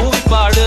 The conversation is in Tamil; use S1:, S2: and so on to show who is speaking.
S1: குதிப்பாடு